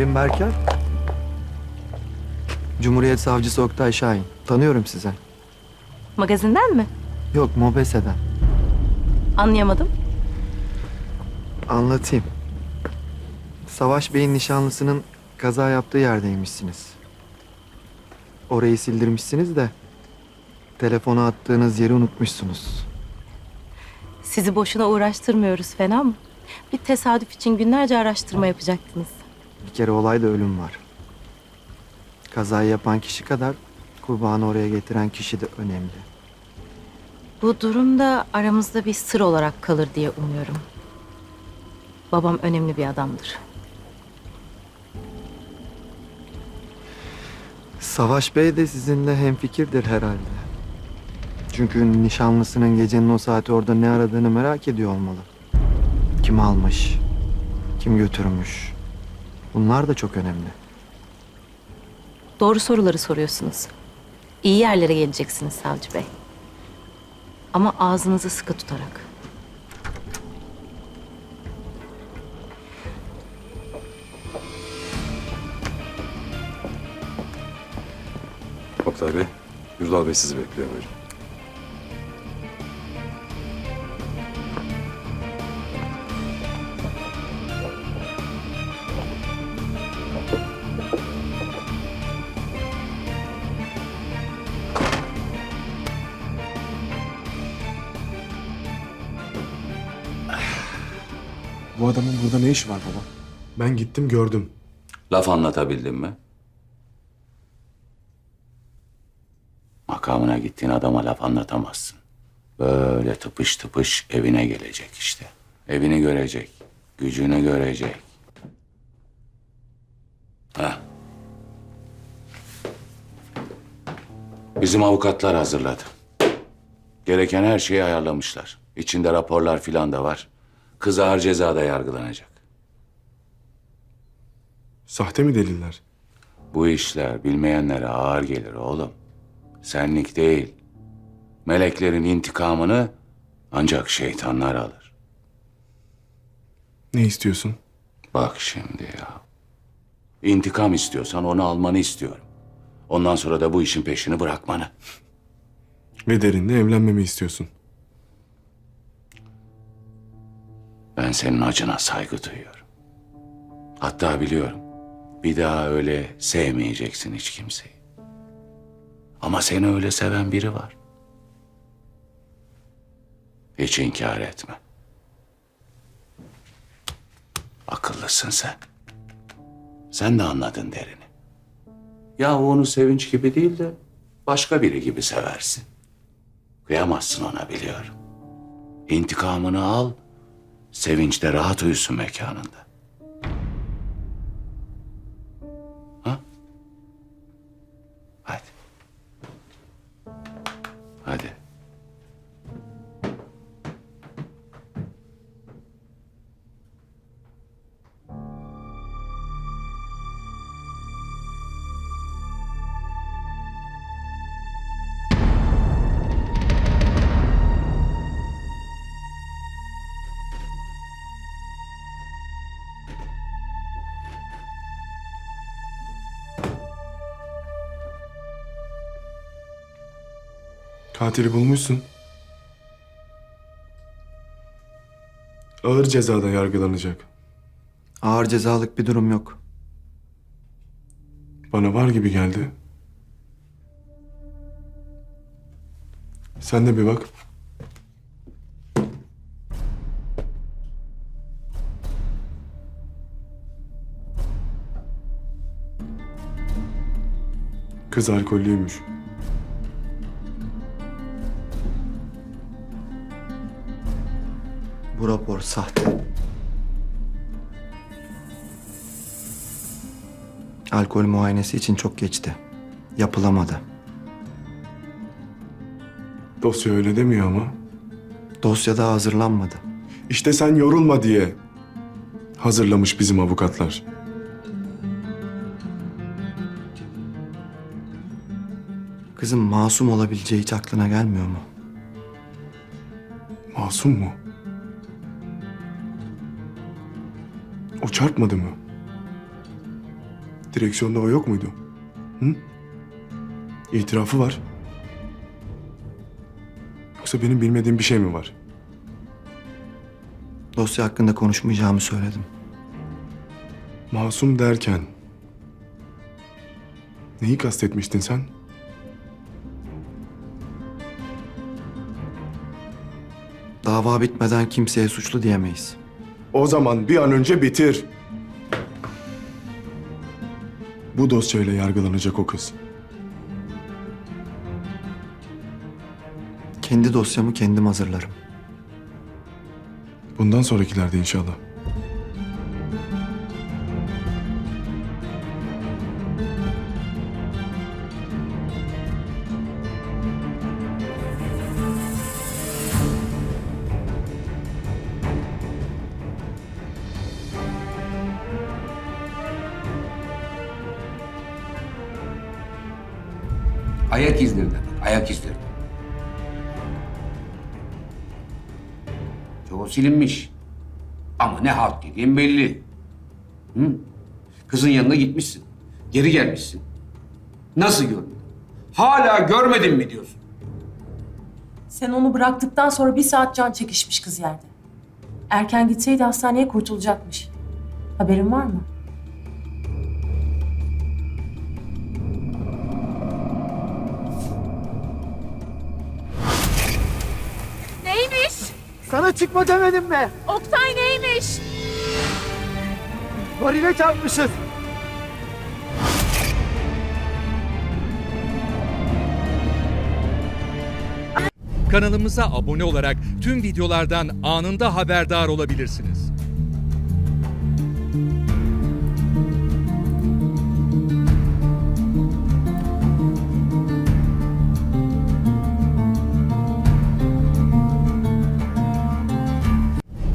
Amirim Berker. Cumhuriyet Savcısı Oktay Şahin. Tanıyorum sizi. Magazinden mi? Yok, Mobese'den. Anlayamadım. Anlatayım. Savaş Bey'in nişanlısının kaza yaptığı yerdeymişsiniz. Orayı sildirmişsiniz de telefonu attığınız yeri unutmuşsunuz. Sizi boşuna uğraştırmıyoruz fena mı? Bir tesadüf için günlerce araştırma yapacaktınız. Bir kere olayda ölüm var. Kazayı yapan kişi kadar kurbanı oraya getiren kişi de önemli. Bu durumda aramızda bir sır olarak kalır diye umuyorum. Babam önemli bir adamdır. Savaş Bey de sizinle hemfikirdir herhalde. Çünkü nişanlısının gecenin o saati orada ne aradığını merak ediyor olmalı. Kim almış? Kim götürmüş? Bunlar da çok önemli. Doğru soruları soruyorsunuz. İyi yerlere geleceksiniz Savcı Bey. Ama ağzınızı sıkı tutarak. Oktay Bey, Yurdal Bey sizi bekliyor buyurun. Bu adamın burada ne işi var baba? Ben gittim gördüm. Laf anlatabildim mi? Makamına gittiğin adama laf anlatamazsın. Böyle tıpış tıpış evine gelecek işte. Evini görecek, gücünü görecek. Ha. Bizim avukatlar hazırladı. Gereken her şeyi ayarlamışlar. İçinde raporlar filan da var. Kız ağır cezada yargılanacak. Sahte mi deliller? Bu işler bilmeyenlere ağır gelir oğlum. Senlik değil. Meleklerin intikamını ancak şeytanlar alır. Ne istiyorsun? Bak şimdi ya. İntikam istiyorsan onu almanı istiyorum. Ondan sonra da bu işin peşini bırakmanı. Ve derinle evlenmemi istiyorsun. Ben senin acına saygı duyuyorum. Hatta biliyorum. Bir daha öyle sevmeyeceksin hiç kimseyi. Ama seni öyle seven biri var. Hiç inkar etme. Akıllısın sen. Sen de anladın derini. Ya onu sevinç gibi değil de başka biri gibi seversin. Kıyamazsın ona biliyorum. İntikamını al, sevinçte rahat uyusun mekanında. Katili bulmuşsun. Ağır cezada yargılanacak. Ağır cezalık bir durum yok. Bana var gibi geldi. Sen de bir bak. Kız alkollüymüş. Bu rapor sahte. Alkol muayenesi için çok geçti. Yapılamadı. Dosya öyle demiyor ama. Dosyada hazırlanmadı. İşte sen yorulma diye hazırlamış bizim avukatlar. Kızın masum olabileceği hiç aklına gelmiyor mu? Masum mu? O çarpmadı mı? Direksiyonda o yok muydu? Hı? İtirafı var. Yoksa benim bilmediğim bir şey mi var? Dosya hakkında konuşmayacağımı söyledim. Masum derken... Neyi kastetmiştin sen? Dava bitmeden kimseye suçlu diyemeyiz. O zaman bir an önce bitir. Bu dosyayla yargılanacak o kız. Kendi dosyamı kendim hazırlarım. Bundan sonrakilerde inşallah. Ayak izleri demek, ayak izleri. Çoğu silinmiş. Ama ne halt dediğin belli. Hı? Kızın yanına gitmişsin. Geri gelmişsin. Nasıl görmedin? Hala görmedin mi diyorsun? Sen onu bıraktıktan sonra bir saat can çekişmiş kız yerde. Erken gitseydi hastaneye kurtulacakmış. Haberin var mı? Sana çıkma demedim mi? Oktay neymiş? Varile çarpmışız. Kanalımıza abone olarak tüm videolardan anında haberdar olabilirsiniz.